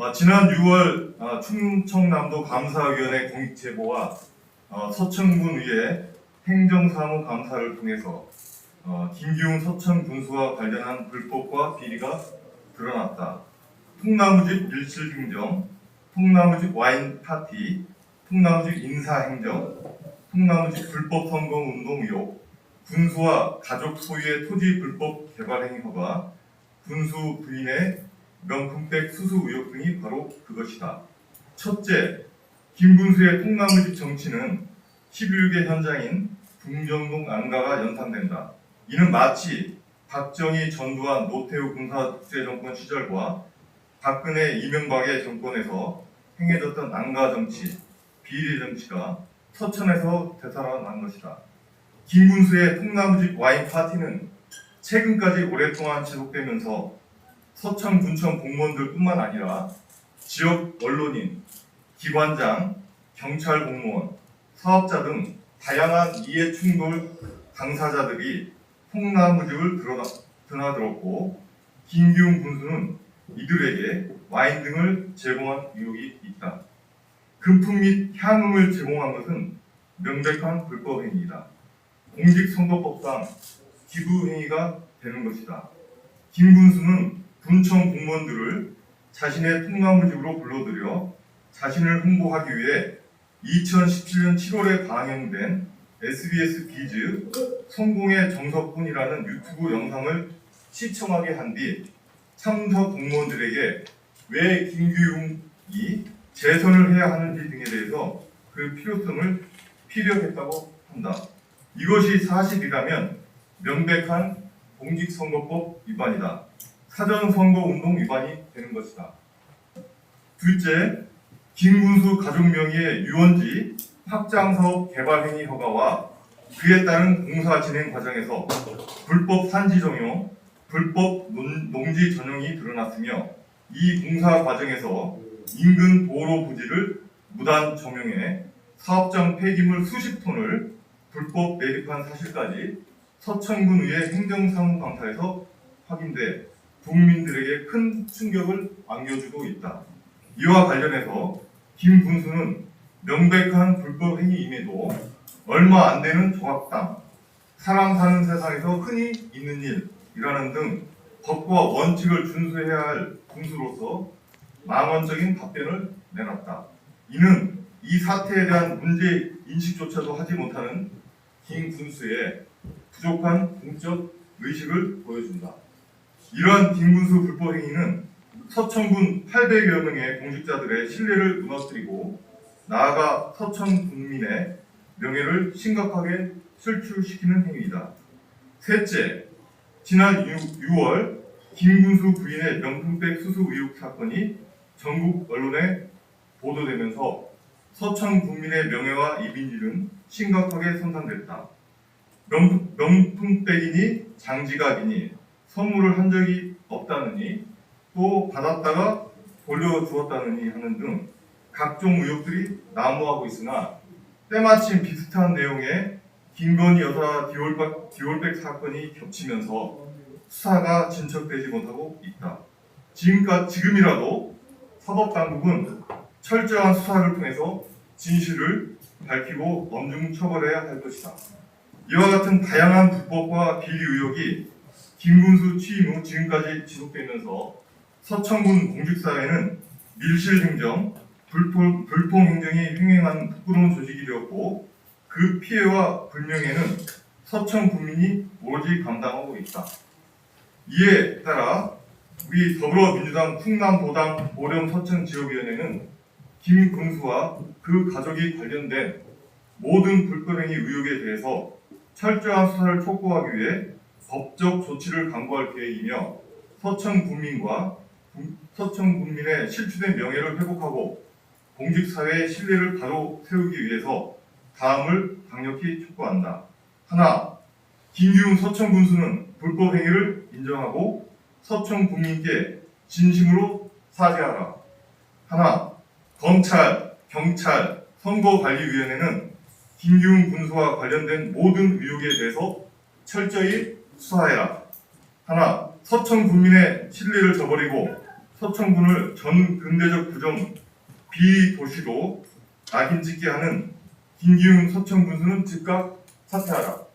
어, 지난 6월 어, 충청남도 감사위원회 공익 제보와 어, 서천군의회 행정사무 감사를 통해서 어, 김기웅 서천 군수와 관련한 불법과 비리가 드러났다. 통나무집 밀실행정, 통나무집 와인 파티, 통나무집 인사행정, 통나무집 불법 선거 운동 의혹, 군수와 가족 소유의 토지 불법 개발 행위 허가, 군수 부인의 명품백 수수 의혹 등이 바로 그것이다. 첫째, 김군수의 통나무집 정치는 11개 현장인 궁정동 안가가 연상된다. 이는 마치 박정희 전두환 노태우 군사 독재 정권 시절과 박근혜 이명박의 정권에서 행해졌던 안가 정치, 비리 정치가 서천에서 되살아난 것이다. 김군수의 통나무집 와인 파티는 최근까지 오랫동안 지속되면서 서천 군청 공무원들뿐만 아니라 지역 언론인, 기관장, 경찰 공무원, 사업자 등 다양한 이해 충돌 당사자들이 통나무집을 드나들었고 김기웅 군수는 이들에게 와인 등을 제공한 의혹이 있다. 금품 및 향응을 제공한 것은 명백한 불법 행위이다. 공직선거법상 기부 행위가 되는 것이다. 김 군수는 군청 공무원들을 자신의 통나무집으로 불러들여 자신을 홍보하기 위해 2017년 7월에 방영된 SBS 비즈 성공의 정석훈이라는 유튜브 영상을 시청하게 한 뒤 참석 공무원들에게 왜 김규웅이 재선을 해야 하는지 등에 대해서 그 필요성을 피력했다고 한다. 이것이 사실이라면 명백한 공직선거법 위반이다. 사전선거운동 위반이 되는 것이다. 둘째, 김군수 가족 명의의 유원지 확장사업 개발행위 허가와 그에 따른 공사 진행 과정에서 불법 산지 정용, 불법 논- 농지 전용이 드러났으며 이 공사 과정에서 인근 도로 부지를 무단 정용해 사업장 폐기물 수십 톤을 불법 매립한 사실까지 서천군의회 행정사무감사에서 확인돼 국민들에게 큰 충격을 안겨주고 있다. 이와 관련해서 김 군수는 명백한 불법 행위임에도 얼마 안 되는 조각당, 사람 사는 세상에서 흔히 있는 일이라는 등 법과 원칙을 준수해야 할 군수로서 망언적인 답변을 내놨다. 이는 이 사태에 대한 문제 인식조차도 하지 못하는 김 군수의 부족한 공적 의식을 보여준다. 이러한 김군수 불법 행위는 서천군 800여 명의 공직자들의 신뢰를 무너뜨리고 나아가 서천 국민의 명예를 심각하게 실추시키는 행위이다. 셋째, 지난 6, 월 김군수 부인의 명품백 수수 의혹 사건이 전국 언론에 보도되면서 서천 국민의 명예와 이미지는 심각하게 손상됐다. 명, 명품백이니 장지갑이니 선물을 한 적이 없다느니 또 받았다가 돌려주었다느니 하는 등 각종 의혹들이 난무하고 있으나 때마침 비슷한 내용의 김건희 여사 디올백, 디올백 사건이 겹치면서 수사가 진척되지 못하고 있다. 지금까 지금이라도 사법 당국은 철저한 수사를 통해서 진실을 밝히고 엄중 처벌해야 할 것이다. 이와 같은 다양한 불법과 비리 의혹이 김군수 취임 후 지금까지 지속되면서 서천군 공직사회는 밀실 행정, 불통, 불통행정이 횡행한 부끄러운 조직이 되었고 그 피해와 불명예는 서천 국민이 오로지 감당하고 있다. 이에 따라 우리 더불어민주당 충남도당 보령 서천 지역위원회는 김군수와 그 가족이 관련된 모든 불법행위 의혹에 대해서 철저한 수사를 촉구하기 위해 법적 조치를 강구할 계획이며 서천 국민과 국- 서천 국민의 실추된 명예를 회복하고 공직사회의 신뢰를 바로 세우기 위해서 다음을 강력히 촉구한다. 하나, 김기웅 서천 군수는 불법 행위를 인정하고 서천 국민께 진심으로 사죄하라. 하나, 검찰, 경찰, 선거관리위원회는 김기웅 군수와 관련된 모든 의혹에 대해서 철저히 수사해라. 하나, 서천 국민의 신뢰를 저버리고 서천군을 전 근대적 구정 비도시로 낙인 찍게 하는 김기훈 서천 군수는 즉각 사퇴하라.